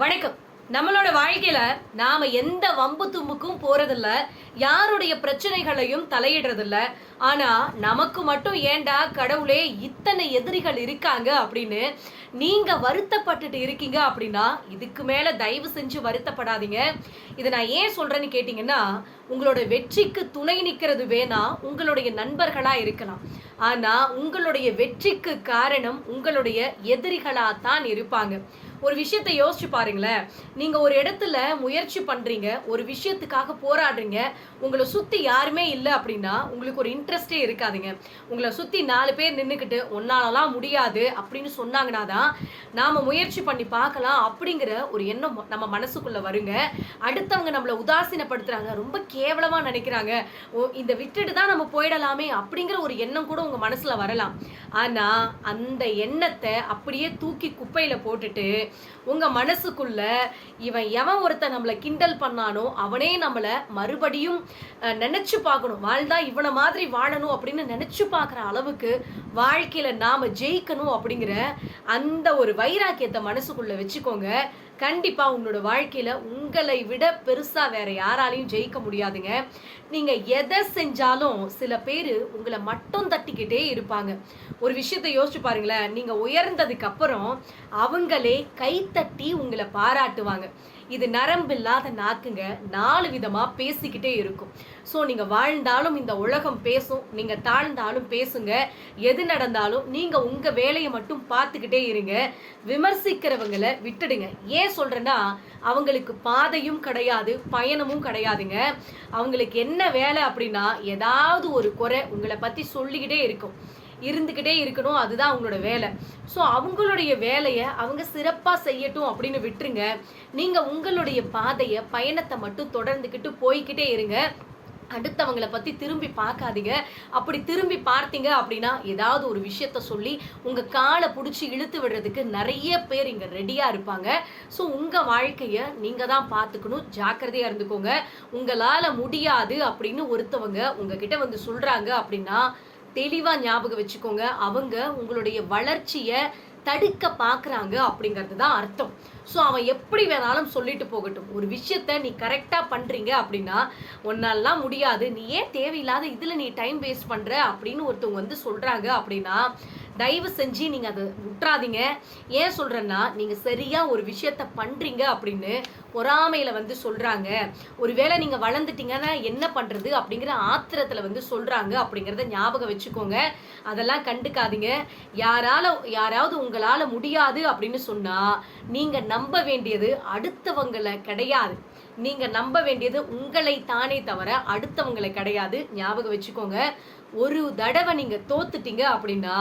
வணக்கம். நம்மளோட வாழ்க்கையில நாம எந்த வம்பு தும்புக்கும் போறதில்ல. யாருடைய பிரச்சனைகளையும் தலையிடுறதில்ல. ஆனா நமக்கு மட்டும் ஏண்டா கடவுளே இத்தனை எதிரிகள் இருக்காங்க அப்படின்னு நீங்க வருத்தப்பட்டுட்டு இருக்கீங்க அப்படின்னா இதுக்கு மேல தயவு செஞ்சு வருத்தப்படாதீங்க. இதை நான் ஏன் சொல்றேன்னு கேட்டீங்கன்னா உங்களோட வெற்றிக்கு துணை நிற்கிறது வேணா உங்களுடைய நண்பர்களா இருக்கலாம். ஆனா உங்களுடைய வெற்றிக்கு காரணம் உங்களுடைய எதிரிகளா தான் இருப்பாங்க. ஒரு விஷயத்தை யோசிச்சு பாருங்களேன். நீங்க ஒரு இடத்துல முயற்சி பண்றீங்க ஒரு விஷயத்துக்காக போராடுறீங்க உங்களை சுத்தி யாருமே இல்லை அப்படின்னா உங்களுக்கு ஒரு இன்ட்ரெஸ்டே இருக்காதுங்க. உங்களை சுத்தி நாலு பேர் நின்றுக்கிட்டு ஒன்னாலலாம் முடியாது அப்படின்னு சொன்னாங்கன்னா தான் நாம முயற்சி பண்ணி பார்க்கலாம் அப்படிங்கிற ஒரு எண்ணம் நம்ம மனசுக்குள்ள வருங்க. அடுத்தவங்க நம்மளை உதாசீனப்படுத்துறாங்க ரொம்ப கேவலமா நினைக்கிறாங்க. ஓ இந்த விட்டுட்டு தான் நம்ம போயிடலாமே அப்படிங்கிற ஒரு எண்ணம் கூட உங்க மனசுல வரலாம். ஆனா அந்த எண்ணத்தை அப்படியே தூக்கி குப்பையில போட்டுட்டு உங்கள் மனசுக்குள்ள இவன் எவன் ஒருத்தன் நம்மளை கிண்டல் பண்ணானோ அவனே நம்மளை மறுபடியும் நினச்சி பார்க்கணும். வாழ்ந்தா இவனை மாதிரி வாழணும் அப்படின்னு நினச்சி பார்க்குற அளவுக்கு வாழ்க்கையில் நாம் ஜெயிக்கணும் அப்படிங்கிற அந்த ஒரு வைராக்கியத்தை மனசுக்குள்ளே வச்சுக்கோங்க. கண்டிப்பாக உங்களோட வாழ்க்கையில் உங்களை விட பெருசாக வேற யாராலையும் ஜெயிக்க முடியாதுங்க. நீங்கள் எதை செஞ்சாலும் சில பேர் உங்களை மட்டும் தட்டிக்கிட்டே இருப்பாங்க. ஒரு விஷயத்தை யோசிச்சு பாருங்களேன். நீங்கள் உயர்ந்ததுக்கு அப்புறம் அவங்களே கைத்தட்டி உங்களை பாராட்டுவாங்க. இது நரம்பில்லாத நாக்குங்க. நாலு விதமாக பேசிக்கிட்டே இருக்கும். ஸோ நீங்கள் வாழ்ந்தாலும் இந்த உலகம் பேசும். நீங்கள் தாழ்ந்தாலும் பேசுங்க. எது நடந்தாலும் நீங்கள் உங்கள் வேலையை மட்டும் பார்த்துக்கிட்டே இருங்க. விமர்சிக்கிறவங்களை விட்டுடுங்க. ஏன் சொல்கிறேன்னா அவங்களுக்கு பாதையும் கிடையாது பயணமும் கிடையாதுங்க. அவங்களுக்கு என்ன வேலை அப்படின்னா ஏதாவது ஒரு குறை உங்களை பற்றி சொல்லிக்கிட்டே இருக்கும். இருந்துக்கிட்டே இருக்கணும் அதுதான் அவங்களோட வேலை. ஸோ அவங்களுடைய வேலையை அவங்க சிறப்பாக செய்யட்டும் அப்படின்னு விட்டுருங்க. நீங்கள் உங்களுடைய பாதையை பயணத்தை மட்டும் தொடர்ந்துக்கிட்டு போய்கிட்டே இருங்க. அடுத்தவங்கள பற்றி திரும்பி பார்க்காதீங்க. அப்படி திரும்பி பார்த்தீங்க அப்படின்னா ஏதாவது ஒரு விஷயத்த சொல்லி உங்கள் காலை பிடிச்சி இழுத்து விடுறதுக்கு நிறைய பேர் இங்கே ரெடியாக இருப்பாங்க. ஸோ உங்கள் வாழ்க்கையை நீங்கள் தான் பார்த்துக்கணும். ஜாக்கிரதையாக இருந்துக்கோங்க. உங்களால் முடியாது அப்படின்னு ஒருத்தவங்க உங்ககிட்ட வந்து சொல்கிறாங்க அப்படின்னா தெளிவாக ஞாபகம் வச்சுக்கோங்க. அவங்க உங்களுடைய வளர்ச்சியை தடுக்க பார்க்குறாங்க அப்படிங்கிறது தான் அர்த்தம். ஸோ அவன் எப்படி வேணாலும் சொல்லிட்டு போகட்டும். ஒரு விஷயத்த நீ கரெக்டாக பண்ணுறீங்க அப்படின்னா ஒன்னாலாம் முடியாது. நீ ஏன் தேவையில்லாத இதில் நீ டைம் வேஸ்ட் பண்ணுற அப்படின்னு ஒருத்தவங்க வந்து சொல்கிறாங்க அப்படின்னா தயவு செஞ்சு நீங்கள் அதை விட்டுறாதீங்க. ஏன் சொல்கிறேன்னா நீங்கள் சரியாக ஒரு விஷயத்த பண்ணுறீங்க அப்படின்னு பொறாமையில் வந்து சொல்கிறாங்க ஒருவேளை நீங்கள் வளர்ந்துட்டீங்கன்னா என்ன பண்ணுறது அப்படிங்கிற ஆத்திரத்தில் வந்து சொல்கிறாங்க அப்படிங்கிறத ஞாபகம் வச்சுக்கோங்க. அதெல்லாம் கண்டுக்காதீங்க. யாரால யாராவது உங்களால் முடியாது அப்படின்னு சொன்னால் நீங்கள் நம்ப வேண்டியது அடுத்தவங்களை கிடையாது. நீங்கள் நம்ப வேண்டியது உங்களை தானே தவிர அடுத்தவங்களை கிடையாது. ஞாபகம் வச்சுக்கோங்க. ஒரு தடவை நீங்கள் தோத்துட்டீங்க அப்படின்னா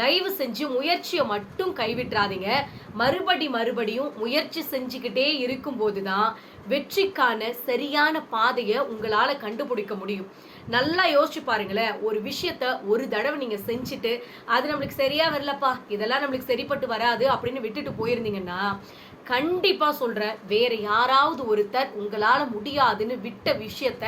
தயவு செஞ்சு முயற்சியை மட்டும் கைவிட்டுறாதீங்க. மறுபடி மறுபடியும் முயற்சி செஞ்சுக்கிட்டே இருக்கும்போது தான் வெற்றிக்கான சரியான பாதையை உங்களால் கண்டுபிடிக்க முடியும். நல்லா யோசிச்சு பாருங்களேன் ஒரு விஷயத்த ஒரு தடவை நீங்கள் செஞ்சுட்டு அது நம்மளுக்கு சரியாக வரலப்பா இதெல்லாம் நம்மளுக்கு சரிப்பட்டு வராது அப்படின்னு விட்டுட்டு போயிருந்தீங்கன்னா கண்டிப்பாக சொல்கிறேன் வேற யாராவது ஒருத்தர் உங்களால் முடியாதுன்னு விட்ட விஷயத்த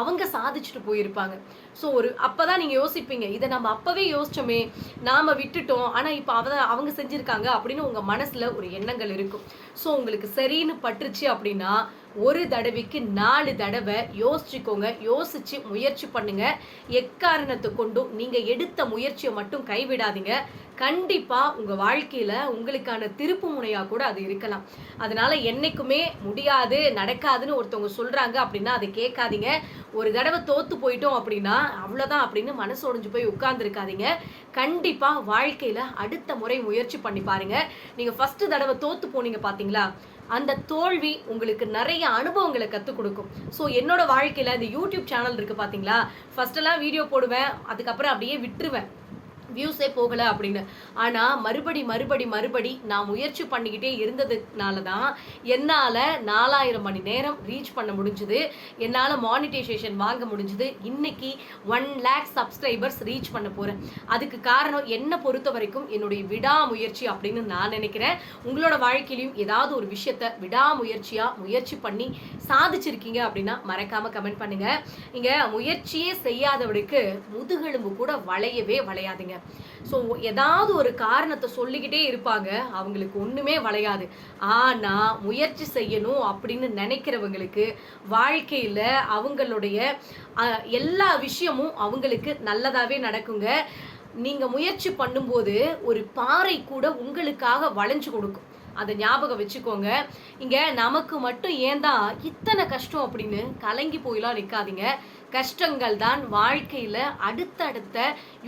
அவங்க சாதிச்சுட்டு போயிருப்பாங்க. ஸோ ஒரு அப்போ தான் நீங்கள் யோசிப்பீங்க இதை நம்ம அப்போவே யோசிச்சோமே நாம் விட்டுட்டோம் ஆனால் இப்போ அவ அவங்க செஞ்சுருக்காங்க அப்படின்னு உங்கள் மனசில் ஒரு எண்ணங்கள் இருக்கும். ஸோ உங்களுக்கு சரின்னு பட்டுருச்சு அப்படின்னா ஒரு தடவைக்கு நாலு தடவை யோசிச்சுக்கோங்க யோசிச்சு முயற்சி பண்ணுங்க. எக்காரணத்தை கொண்டும் நீங்கள் எடுத்த முயற்சியை மட்டும் கைவிடாதீங்க. கண்டிப்பாக உங்கள் வாழ்க்கையில் உங்களுக்கான திருப்பு முனையாக கூட அது இருக்கலாம். அதனால் என்றைக்குமே முடியாது நடக்காதுன்னு ஒருத்தவங்க சொல்கிறாங்க அப்படின்னா அதை கேட்காதீங்க. ஒரு தடவை தோற்று போயிட்டோம் அப்படின்னா அவ்வளோதான் அப்படின்னு மனசு உடைஞ்சு போய் உட்காந்துருக்காதீங்க கண்டிப்பாக வாழ்க்கையில் அடுத்த முறை முயற்சி பண்ணி பாருங்கள் நீங்கள் ஃபஸ்ட்டு தடவை தோற்று போனீங்க பார்த்தீங்களா அந்த தோல்வி உங்களுக்கு நிறைய அனுபவங்களை கற்றுக் கொடுக்கும். ஸோ என்னோட வாழ்க்கையில் இந்த யூடியூப் சேனல் இருக்குது பார்த்தீங்களா ஃபஸ்ட்டெல்லாம் வீடியோ போடுவேன் அதுக்கப்புறம் அப்படியே விட்டுருவேன். வியூஸே போகலை அப்படின்னு. ஆனால் மறுபடி மறுபடி மறுபடி நான் முயற்சி பண்ணிக்கிட்டே இருந்ததுனால தான் என்னால் நாலாயிரம் மணி நேரம் ரீச் பண்ண முடிஞ்சுது. என்னால் மானிட்டைசேஷன் வாங்க முடிஞ்சுது. இன்னைக்கு ஒன் லேக் சப்ஸ்கிரைபர்ஸ் ரீச் பண்ண போகிறேன் அதுக்கு காரணம் என்னை பொறுத்த வரைக்கும் என்னுடைய விடாமுயற்சி அப்படின்னு நான் நினைக்கிறேன். உங்களோட வாழ்க்கையிலையும் ஏதாவது ஒரு விஷயத்த விடாமுயற்சியாக முயற்சி பண்ணி சாதிச்சிருக்கீங்க அப்படின்னா மறக்காமல் கமெண்ட் பண்ணுங்கள் இங்கே முயற்சியே செய்யாதவருக்கு முதுகெலும்பு கூட வளையவே வளையாதுங்க. ஸோ ஏதாவது ஒரு காரணத்தை சொல்லிக்கிட்டே இருப்பாங்க. அவங்களுக்கு ஒன்றுமே வளையாது. ஆனால் முயற்சி செய்யணும் அப்படின்னு நினைக்கிறவங்களுக்கு வாழ்க்கையில் அவங்களுடைய எல்லா விஷயமும் அவங்களுக்கு நல்லதாகவே நடக்குங்க. நீங்கள் முயற்சி பண்ணும்போது ஒரு பாறை கூட உங்களுக்காக வளைஞ்சு கொடுக்கும். அதை ஞாபகம் வச்சுக்கோங்க. இங்கே நமக்கு மட்டும் ஏன் தான் இத்தனை கஷ்டம் அப்படின்னு கலங்கி போயெல்லாம் நிற்காதீங்க கஷ்டங்கள் தான் வாழ்க்கையில் அடுத்தடுத்த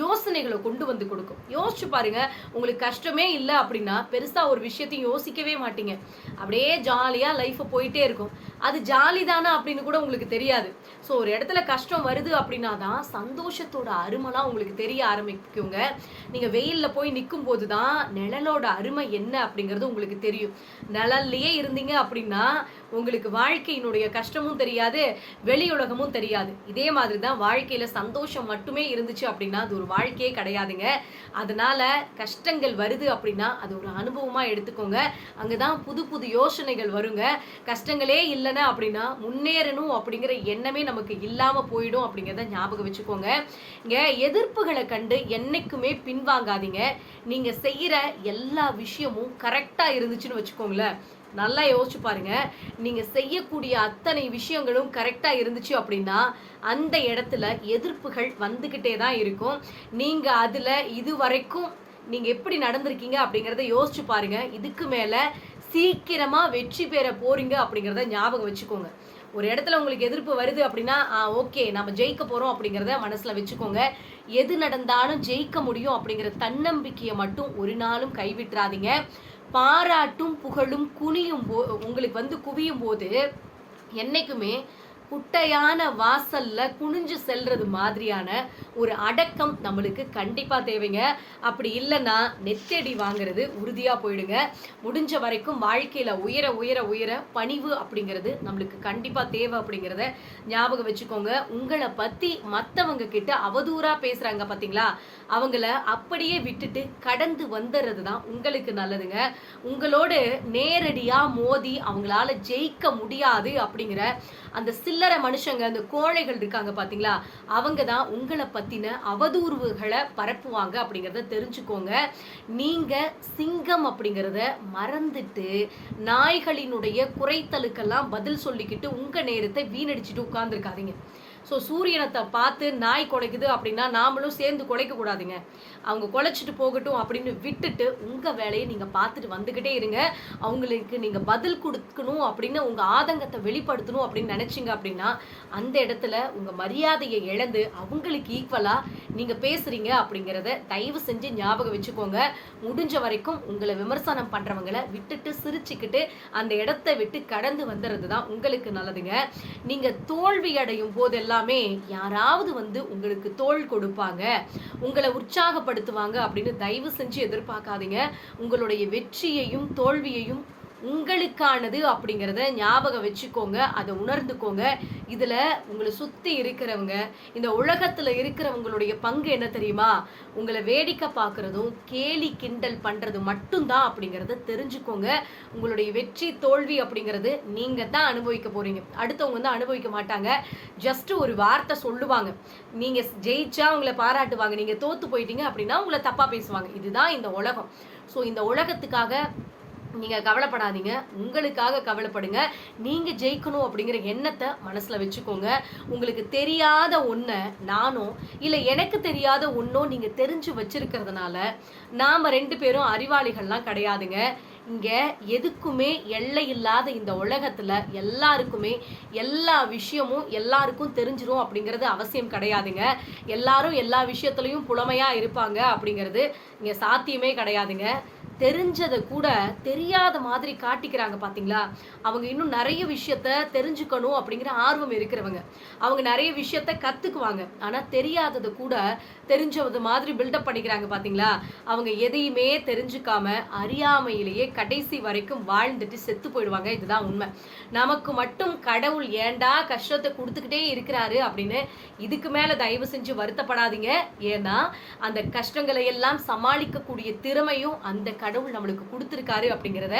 யோசனைகளை கொண்டு வந்து கொடுக்கும். யோசிச்சு பாருங்க உங்களுக்கு கஷ்டமே இல்லை அப்படின்னா பெருசாக ஒரு விஷயத்தையும் யோசிக்கவே மாட்டீங்க. அப்படியே ஜாலியாக லைஃப்பை போயிட்டே இருக்கும். அது ஜாலி தானே அப்படின்னு கூட உங்களுக்கு தெரியாது. ஸோ ஒரு இடத்துல கஷ்டம் வருது அப்படின்னா தான் சந்தோஷத்தோட அருமைலாம் உங்களுக்கு தெரிய ஆரம்பிக்குங்க. நீங்கள் வெயிலில் போய் நிற்கும் போது தான் நிழலோட அருமை என்ன அப்படிங்கிறது உங்களுக்கு தெரியும். நிழல்லையே இருந்தீங்க அப்படின்னா உங்களுக்கு வாழ்க்கையினுடைய கஷ்டமும் தெரியாது வெளி உலகமும் தெரியாது. இதே மாதிரி தான் வாழ்க்கையில் சந்தோஷம் மட்டுமே இருந்துச்சு அப்படின்னா அது ஒரு வாழ்க்கையே கிடையாதுங்க. அதனால கஷ்டங்கள் வருது அப்படின்னா அது ஒரு அனுபவமாக எடுத்துக்கோங்க. அங்கே தான் புது புது யோசனைகள் வருங்க. கஷ்டங்களே இல்லைன்னா அப்படின்னா முன்னேறணும் அப்படிங்கிற எண்ணமே நமக்கு இல்லாமல் போயிடும் அப்படிங்கிறத ஞாபகம் வச்சுக்கோங்க. இங்கே எதிர்ப்புகளை கண்டு என்றைக்குமே பின்வாங்காதீங்க. நீங்கள் செய்கிற எல்லா விஷயமும் கரெக்டாக இருந்துச்சுன்னு வச்சுக்கோங்களேன். நல்லா யோசிச்சு பாருங்க. நீங்க செய்யக்கூடிய அத்தனை விஷயங்களும் கரெக்டா இருந்துச்சு அப்படின்னா அந்த இடத்துல எதிர்ப்புகள் வந்துகிட்டே தான் இருக்கும். நீங்க அதுல இது வரைக்கும் நீங்க எப்படி நடந்திருக்கீங்க அப்படிங்கறத யோசிச்சு பாருங்க. இதுக்கு மேல சீக்கிரமா வெற்றி பெற போறீங்க அப்படிங்கறத ஞாபகம் வச்சுக்கோங்க. ஒரு இடத்துல உங்களுக்கு எதிர்ப்பு வருது அப்படின்னா ஓகே நம்ம ஜெயிக்க போறோம் அப்படிங்கிறத மனசுல வச்சுக்கோங்க. எது நடந்தாலும் ஜெயிக்க முடியும் அப்படிங்கிற தன்னம்பிக்கையை மட்டும் ஒரு நாளும் கைவிட்டுறாதீங்க. பாராட்டும் புகழும் குனியும் போ உங்களுக்கு வந்து குவியும் போது என்னைக்குமே குட்டையான வாசல்ல குனிஞ்சு செல்றது மாதிரியான ஒரு அடக்கம் நம்மளுக்கு கண்டிப்பா தேவைங்க. அப்படி இல்லைன்னா நெத்தடி வாங்குறது உறுதியா போயிடுங்க. முடிஞ்ச வரைக்கும் வாழ்க்கையில உயர உயர உயர பணிவு அப்படிங்கிறது நம்மளுக்கு கண்டிப்பா தேவை அப்படிங்கிறத ஞாபகம் வச்சுக்கோங்க. உங்களை பத்தி மத்தவங்க கிட்ட அவதூறா பேசுறாங்க பாத்தீங்களா? அவங்கள அப்படியே விட்டுட்டு கடந்து வந்துடுறது தான் உங்களுக்கு நல்லதுங்க. உங்களோடு நேரடியாக மோதி அவங்களால ஜெயிக்க முடியாது அப்படிங்கிற அந்த சில்லறை மனுஷங்க அந்த கோழைகள் இருக்காங்க பார்த்தீங்களா அவங்க தான் உங்களை பற்றின அவதூறுவுகளை பரப்புவாங்க அப்படிங்கிறத தெரிஞ்சுக்கோங்க. நீங்கள் சிங்கம் அப்படிங்கிறத மறந்துட்டு நாய்களினுடைய குறைத்தலுக்கெல்லாம் பதில் சொல்லிக்கிட்டு உங்கள் நேரத்தை வீணடிச்சுட்டு உட்காந்துருக்காதீங்க ஸோ சூரியனத்தை பார்த்து நாய் குலைக்குது அப்படின்னா நாமளும் சேர்ந்து குலைக்க கூடாதுங்க. அவங்க குலைச்சிட்டு போகட்டும் அப்படின்னு விட்டுட்டு உங்கள் வேலையை நீங்கள் பார்த்துட்டு வந்துக்கிட்டே இருங்க. அவங்களுக்கு நீங்கள் பதில் கொடுக்கணும் அப்படின்னு உங்கள் ஆதங்கத்தை வெளிப்படுத்தணும் அப்படின்னு நினச்சிங்க அப்படின்னா அந்த இடத்துல உங்கள் மரியாதையை இழந்து அவங்களுக்கு ஈக்குவலாக நீங்கள் பேசுகிறீங்க அப்படிங்கிறத தயவு செஞ்சு ஞாபகம் வச்சுக்கோங்க. முடிஞ்ச வரைக்கும் உங்களை விமர்சனம் பண்ணுறவங்களை விட்டுட்டு சிரிச்சுக்கிட்டு அந்த இடத்தை விட்டு கடந்து வந்துடுறது தான் உங்களுக்கு நல்லதுங்க. நீங்கள் தோல்வி அடையும் போதெல்லாம் எல்லாமே யாராவது வந்து உங்களுக்கு தோள் கொடுப்பாங்க உங்களை உற்சாகப்படுத்துவாங்க அப்படின்னு தயவு செஞ்சு எதிர்பார்க்காதீங்க. உங்களுடைய வெற்றியையும் தோல்வியையும் உங்களுக்கானது அப்படிங்கிறத ஞாபகம் வச்சுக்கோங்க அதை உணர்ந்துக்கோங்க. இதில் உங்களை சுற்றி இருக்கிறவங்க இந்த உலகத்தில் இருக்கிறவங்களுடைய பங்கு என்ன தெரியுமா? உங்களை வேடிக்கை பார்க்குறதும் கேலி கிண்டல் பண்ணுறது மட்டும்தான் அப்படிங்கிறத தெரிஞ்சுக்கோங்க. உங்களுடைய வெற்றி தோல்வி அப்படிங்கிறது நீங்கள் தான் அனுபவிக்க போகிறீங்க அடுத்தவங்க வந்து அனுபவிக்க மாட்டாங்க. ஜஸ்ட்டு ஒரு வார்த்தை சொல்லுவாங்க. நீங்கள் ஜெயிச்சா உங்களை பாராட்டுவாங்க. நீங்கள் தோற்று போயிட்டீங்க அப்படின்னா உங்களை தப்பாக பேசுவாங்க. இதுதான் இந்த உலகம். ஸோ இந்த உலகத்துக்காக நீங்கள் கவலைப்படாதீங்க. உங்களுக்காக கவலைப்படுங்க. நீங்கள் ஜெயிக்கணும் அப்படிங்கிற எண்ணத்தை மனசில் வச்சுக்கோங்க. உங்களுக்கு தெரியாத ஒன்றை நானோ இல்லை எனக்கு தெரியாத ஒன்றும் நீங்கள் தெரிஞ்சு வச்சுருக்கிறதுனால நாம் ரெண்டு பேரும் அறிவாளிகள்லாம் கிடையாதுங்க. இங்கே எதுக்குமே எல்லை இல்லாத இந்த உலகத்தில் எல்லாருக்குமே எல்லா விஷயமும் எல்லாருக்கும் தெரிஞ்சிரும் அப்படிங்கிறது அவசியம் கிடையாதுங்க. எல்லாரும் எல்லா விஷயத்துலையும் புலமையாக இருப்பாங்க அப்படிங்கிறது இங்கே சாத்தியமே கிடையாதுங்க. தெரிஞ்சதை கூட தெரியாத மாதிரி காட்டிக்கிறாங்க பார்த்தீங்களா அவங்க இன்னும் நிறைய விஷயத்த தெரிஞ்சுக்கணும் அப்படிங்கிற ஆர்வம் இருக்கிறவங்க. அவங்க நிறைய விஷயத்த கற்றுக்குவாங்க ஆனால் தெரியாததை கூட தெரிஞ்சது மாதிரி பில்டப் பண்ணிக்கிறாங்க பார்த்தீங்களா அவங்க எதையுமே தெரிஞ்சுக்காம அறியாமையிலேயே கடைசி வரைக்கும் வாழ்ந்துட்டு செத்து போயிடுவாங்க. இதுதான் உண்மை. நமக்கு மட்டும் கடவுள் ஏன்டா கஷ்டத்தை கொடுத்துக்கிட்டே இருக்கிறாரு அப்படின்னு இதுக்கு மேலே தயவு செஞ்சு வருத்தப்படாதீங்க. ஏன்னா அந்த கஷ்டங்களை எல்லாம் சமாளிக்கக்கூடிய திறமையும் அந்த கடவுள் நம்மளுக்கு கொடுத்துருக்காரு அப்படிங்கிறத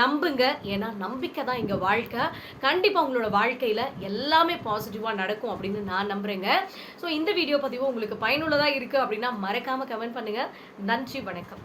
நம்புங்க. ஏன்னா நம்பிக்கை தான் எங்கள் வாழ்க்கை. கண்டிப்பாக உங்களோட வாழ்க்கையில் எல்லாமே பாசிட்டிவாக நடக்கும் அப்படின்னு நான் நம்புகிறேங்க ஸோ இந்த வீடியோ பதிவு உங்களுக்கு பயனுள்ளதாக இருக்குது அப்படின்னா மறக்காமல் கமெண்ட் பண்ணுங்கள் நன்றி வணக்கம்.